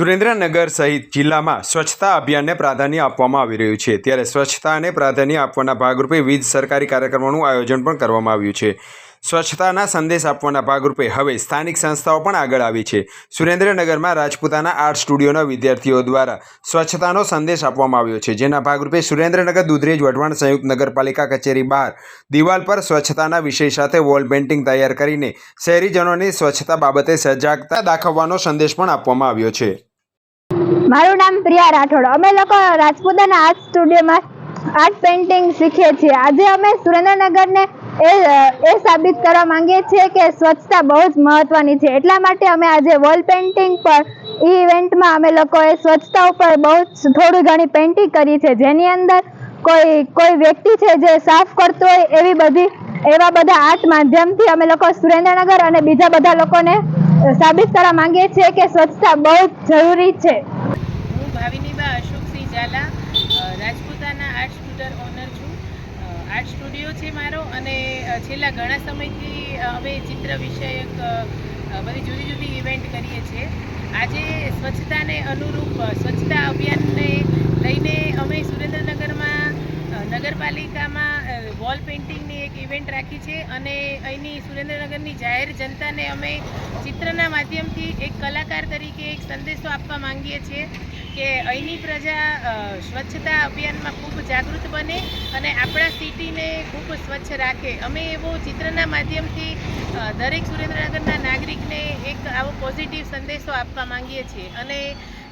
સુરેન્દ્રનગર સહિત જિલ્લામાં સ્વચ્છતા અભિયાનને પ્રાધાન્ય આપવામાં આવી રહ્યું છે. ત્યારે સ્વચ્છતાને પ્રાધાન્ય આપવાના ભાગરૂપે વિવિધ સરકારી કાર્યક્રમોનું આયોજન પણ કરવામાં આવ્યું છે. સ્વચ્છતાના સંદેશ આપવાના ભાગરૂપે હવે સ્થાનિક સંસ્થાઓ પણ આગળ આવી છે. સુરેન્દ્રનગરમાં રાજપૂતાના આર્ટ સ્ટુડિયોના વિદ્યાર્થીઓ દ્વારા સ્વચ્છતાનો સંદેશ આપવામાં આવ્યો છે, જેના ભાગરૂપે સુરેન્દ્રનગર દુધરેજ વઢવાણ સંયુક્ત નગરપાલિકા કચેરી બહાર દિવાલ પર સ્વચ્છતાના વિષય સાથે વોલ પેઇન્ટિંગ તૈયાર કરીને શહેરીજનોની સ્વચ્છતા બાબતે સજાગતા દાખવવાનો સંદેશ પણ આપવામાં આવ્યો છે. મારું નામ પ્રિયા રાઠોડ. અમે લોકો રાજપૂતાના આર્ટ સ્ટુડિયોમાં આર્ટ પેઇન્ટિંગ શીખીએ છીએ. આજે અમે સુરેન્દ્રનગરને એ એ સાબિત કરવા માંગીએ છીએ કે સ્વચ્છતા બહુ જ મહત્વની છે. એટલા માટે અમે આજે વોલ પેઇન્ટિંગ પર એ ઇવેન્ટમાં અમે લોકોએ સ્વચ્છતા ઉપર બહુ જ થોડી ઘણી પેઇન્ટિંગ કરી છે. જેની અંદર કોઈ કોઈ વ્યક્તિ છે જે સાફ કરતો હોય એવી બધી, એવા બધા આર્ટ માધ્યમથી અમે લોકો સુરેન્દ્રનગર અને બીજા બધા લોકોને સાબિત કરવા માંગીએ છીએ કે સ્વચ્છતા બહુ જ જરૂરી છે. Bhaviniba Ashoksinh Jhala Rajputana art studio owner છું. આર્ટ સ્ટુડિયો છે મારો અને છેલ્લા ઘણા સમયથી અમે ચિત્ર વિષયક બધી જુદી જુદી ઇવેન્ટ કરીએ છીએ. આજે સ્વચ્છતાને અનુરૂપ સ્વચ્છતા અભિયાનને લઈને અમે સુરેન્દ્રનગરમાં નગરપાલિકામાં વોલ પેઇન્ટિંગની એક ઇવેન્ટ રાખી છે અને અહીંની સુરેન્દ્રનગરની જાહેર જનતાને અમે ચિત્રના માધ્યમથી એક કલાકાર તરીકે એક સંદેશો આપવા માંગીએ છીએ. કે અહીંની પ્રજા સ્વચ્છતા અભિયાનમાં ખૂબ જાગૃત બને અને આપણા સિટીને ખૂબ સ્વચ્છ રાખે. અમે એવો ચિત્રના માધ્યમથી દરેક સુરેન્દ્રનગરના નાગરિકને એક આવો પોઝિટિવ સંદેશો આપવા માંગીએ છીએ. અને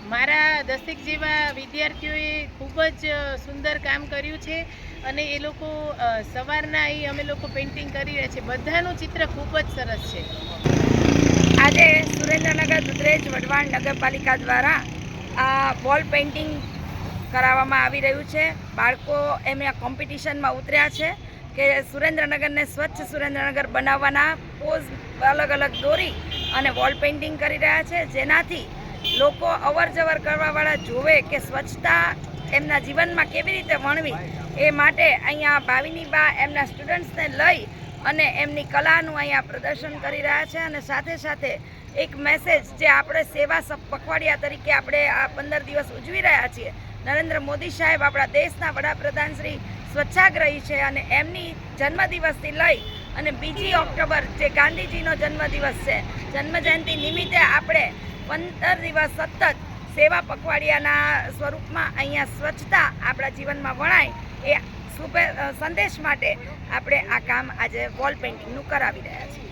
મારા દસેક જેવા વિદ્યાર્થીઓએ ખૂબ જ સુંદર કામ કર્યું છે અને એ લોકો સવારના એ અમે લોકો પેઇન્ટિંગ કરી રહ્યા છે. બધાનું ચિત્ર ખૂબ જ સરસ છે. આજે સુરેન્દ્રનગર દુધરેજ વઢવાણ નગરપાલિકા દ્વારા આ વોલ પેઇન્ટિંગ કરાવવામાં આવી રહ્યું છે. બાળકો એમના કોમ્પિટિશનમાં ઉતર્યા છે કે સુરેન્દ્રનગરને સ્વચ્છ સુરેન્દ્રનગર બનાવવાના પોઝ અલગ અલગ દોરી અને વોલ પેઇન્ટિંગ કરી રહ્યા છે. જેનાથી લોકો અવર જવર કરવાવાળા જોવે કે સ્વચ્છતા એમના જીવનમાં કેવી રીતે વણવી એ માટે અહીંયા ભાવિની બા એમના સ્ટુડન્ટ્સને લઈ અને એમની કલાનું અહીંયા પ્રદર્શન કરી રહ્યા છે અને સાથે સાથે એક મેસેજ જે આપણે સેવા પખવાડિયા તરીકે આપણે આ પંદર દિવસ ઉજવી રહ્યા છીએ. નરેન્દ્ર મોદી સાહેબ આપણા દેશના વડાપ્રધાન શ્રી સ્વચ્છાગ્રહી છે અને એમની જન્મદિવસથી લઈ અને બીજી ઓક્ટોબર જે ગાંધીજીનો જન્મદિવસ છે, જન્મજયંતિ નિમિત્તે આપણે પંદર દિવસ સતત સેવા પખવાડિયાના સ્વરૂપમાં અહીંયા સ્વચ્છતા આપણા જીવનમાં વણાય એ સુપર સંદેશ માટે આપણે આ કામ આજે વોલ પેઇન્ટિંગનું કરાવી રહ્યા છીએ.